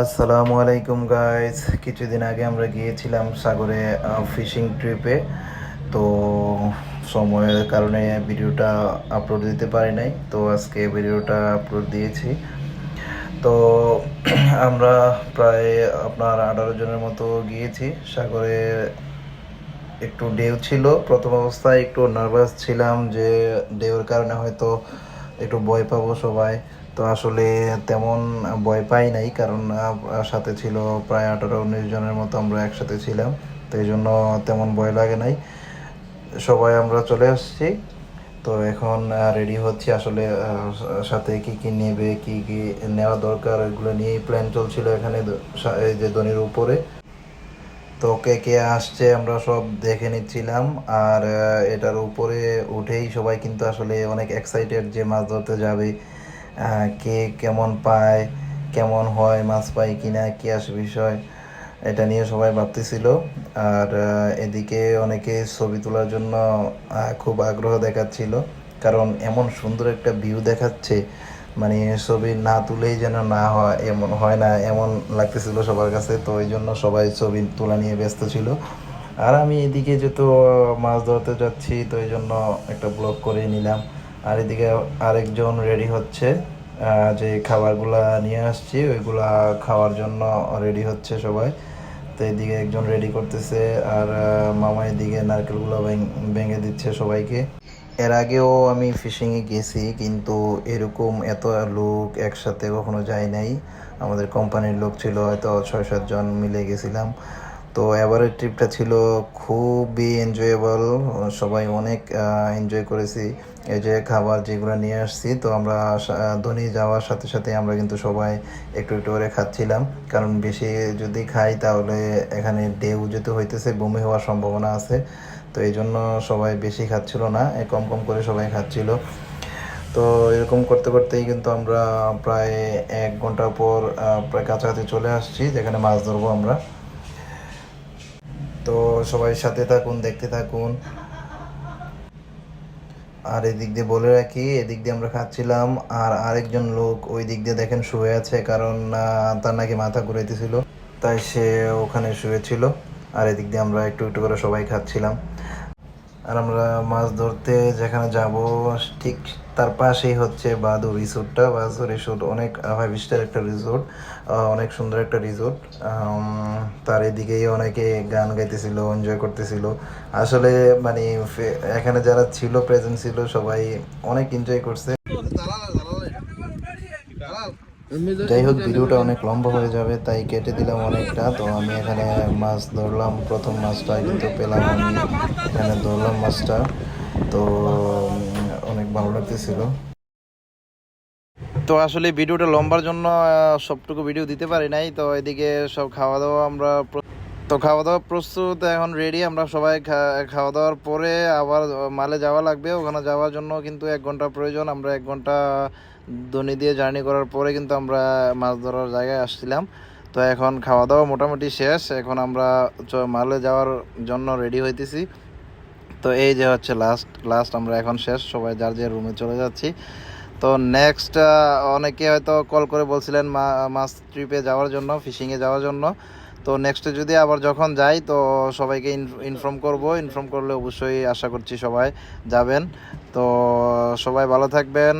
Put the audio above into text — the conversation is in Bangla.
আসসালামু আলাইকুম গাইস কিছুদিন আগে আমরা গিয়েছিলাম সাগরে ফিশিং ট্রিপে তো সময়ের কারণে ভিডিওটা আপলোড দিতে পারি নাই। তো আজকে ভিডিওটা আপলোড দিয়েছি। তো আমরা প্রায় আপনার আঠারো জনের মতো গিয়েছি। সাগরে একটু ঢেউ ছিল, প্রথম অবস্থায় একটু নার্ভাস ছিলাম যে ঢেউর কারণে হয়তো একটু ভয় পাবো সবাই। তো আসলে তেমন ভয় পাই নাই, কারণ সাথে ছিল প্রায় আঠারো উনিশ জনের মতো আমরা একসাথে ছিলাম, তো এই জন্য তেমন ভয় লাগে নাই। সবাই আমরা চলে আসছি, তো এখন রেডি হচ্ছি আসলে সাথে কি কি নেবে, কি কি নেওয়া দরকার, এগুলো নিয়েই প্ল্যান চলছিল এখানে এই যে দনির উপরে। তো কে কে আসছে আমরা সব দেখে নিচ্ছিলাম, আর এটার উপরে উঠেই সবাই কিন্তু আসলে অনেক এক্সাইটেড যে মাছ ধরতে যাবে কে কেমন পায়, কেমন হয়, মাছ পায় কিনা, কি আসে বিষয়, এটা নিয়ে সবাই ভাবতেছিল। আর এদিকে অনেকে ছবি তোলার জন্য খুব আগ্রহ দেখাচ্ছিল। কারণ এমন সুন্দর একটা ভিউ দেখাচ্ছে মানে ছবি না তুলেই যেন না হয়, এমন হয় না, এমন লাগতেছিল সবার কাছে। তো এই জন্য সবাই ছবি তোলা নিয়ে ব্যস্ত ছিল। আর আমি এদিকে যেহেতু মাছ ধরতে যাচ্ছি, তো এই জন্য একটা ব্লগ করে নিলাম। আর এদিকে আরেকজন রেডি হচ্ছে যে খাবারগুলা নিয়ে আসছি, ওইগুলা খাওয়ার জন্য রেডি হচ্ছে সবাই। তো এদিকে একজন রেডি করতেছে, আর মামা এদিকে নারকেলগুলো ভেঙে দিচ্ছে সবাইকে। এর আগেও আমি ফিশিংয়ে গেছি, কিন্তু এরকম এত লোক একসাথে কখনো যাই নাই। আমাদের কোম্পানির লোক ছিল হয়তো ছয় সাতজন মিলে গেছিলাম। তো এবারের ট্রিপটা ছিল খুবই এনজয়েবল সবাই অনেক এনজয় করেছি। এই যে খাবার যেগুলো নিয়ে আসছি, তো আমরা ধনী যাওয়ার সাথে সাথে আমরা কিন্তু সবাই একটু একটু করে খাচ্ছিলাম। কারণ বেশি যদি খাই তাহলে এখানে ঢেউ যেতে হইতেছে, বমি হওয়ার সম্ভাবনা আছে। তো এই জন্য সবাই বেশি খাচ্ছিল না কম কম করে সবাই খাচ্ছিল। তো এরকম করতে করতেই কিন্তু আমরা প্রায় এক ঘণ্টা পর প্রায় কাছাকাছি চলে আসছি, যেখানে মাছ ধরবো আমরা। তো সবাই সাথে থাকুন, দেখতে থাকুন। আর এদিক দিয়ে বলে রাখি, এদিক দিয়ে আমরা খাচ্ছিলাম, আর আরেকজন লোক ওই দিক দিয়ে দেখেন শুয়ে আছে, কারণ তার নাকি মাথা ঘুরাইতেছিল। তাই সে ওখানে শুয়েছিল, আর এদিক দিয়ে আমরা একটু একটু করে সবাই খাচ্ছিলাম। আর আমরা মাছ ধরতে যেখানে যাব, ঠিক তার পাশেই হচ্ছে বাদু রিসোর্টটা। বাদু রিসোর্ট অনেক ফাইভ স্টার একটা রিসোর্ট অনেক সুন্দর একটা রিসোর্ট। তার এদিকেই অনেকে গান গাইতেছিল এনজয় করতেছিল। আসলে মানে এখানে যারা ছিল প্রেজেন্ট ছিল, সবাই অনেক এনজয় করছে। যাই হোক ভিডিওটা অনেক লম্বা হয়ে যাবে, তাই কেটে দিলাম অনেকটা। তো আমি এখানে মাছ ধরলাম, প্রথম মাছটা কিন্তু পেলাম আমি। এখানে ধরলাম মাছটা, তো অনেক ভালো লাগতেছিল। তো আসলে ভিডিওটা লম্বার জন্য সবটুকু ভিডিও দিতে পারি নাই, তো এদিকে সব খাওয়া দাওয়া আমরা তো খাওয়া দাওয়া প্রস্তুত, এখন রেডি আমরা সবাই খাওয়া দাওয়ার পরে আবার মালে যাওয়া লাগবে। ওখানে যাওয়ার জন্য কিন্তু এক ঘণ্টা প্রয়োজন, আমরা এক ঘণ্টা দনি দিয়ে জার্নি করার পরে কিন্তু আমরা মাছ ধরার জায়গায় আসছিলাম। তো এখন খাওয়া দাওয়া মোটামুটি শেষ। এখন আমরা মালে যাওয়ার জন্য রেডি হইতেছি। তো এই যে হচ্ছে লাস্ট লাস্ট আমরা এখন শেষ। সবাই যার যে রুমে চলে যাচ্ছি। তো নেক্সট অনেকে হয়তো কল করে বলছিলেন মাছ ট্রিপে যাওয়ার জন্য ফিশিংয়ে যাওয়ার জন্য। তো নেক্সটে যদি আবার যখন যাই, তো সবাইকে ইনফর্ম করব। ইনফর্ম করলে অবশ্যই আশা করছি সবাই যাবেন। তো সবাই ভালো থাকবেন।